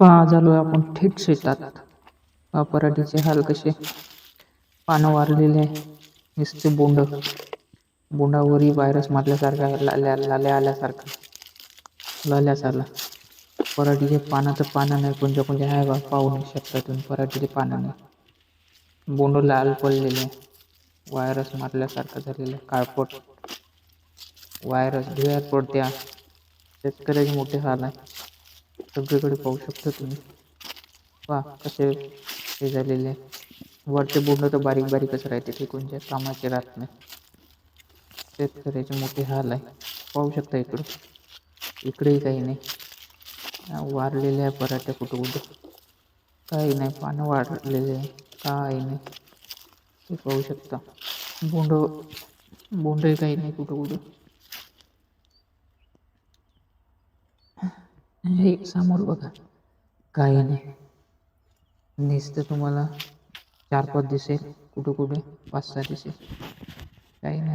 पहा झालो आपण थेट शेतात. पराठीचे हाल कसे? पानं वारलेले आहे. नुसते बोंड. बोंडावरही व्हायरस मारल्यासारखा लाल्या लाल्या आल्यासारखा. लाल्याच आला पराठीचे पानं तर पानं नाही कोणत्या कोणत्या आहे बा पाहू नाही शकता तुम्ही. पराठीचे पानं नाही. बोंड लाल पडलेले आहे. व्हायरस मारल्यासारखं झालेलं आहे. काळपट. व्हायरस धुळ्यात पडत्या शेतकऱ्याचे मोठे हाल आहे. सगळीकडे पाहू शकता तुम्ही. वा कसे हे झालेले आहे. वरचे बोंड तर बारीक बारीकच राहते ते कोणत्या कामाचे राहत नाही. शेतकऱ्याचे मोठे हाल आहे. पाहू शकता इकडं. इकडेही काही नाही. वारलेल्या आहे पराठे कुठं कुठं काही नाही पानं वाढलेले आहे. काही नाही. ते पाहू शकता. बोंड बोंडही काही नाही कुठं कुठं म्हणजे हे समोर बघा. काही नाही. नुसतं तुम्हाला. चार पाच दिसेल. कुठे कुठे पाच सहा दिसेल. काही नाही.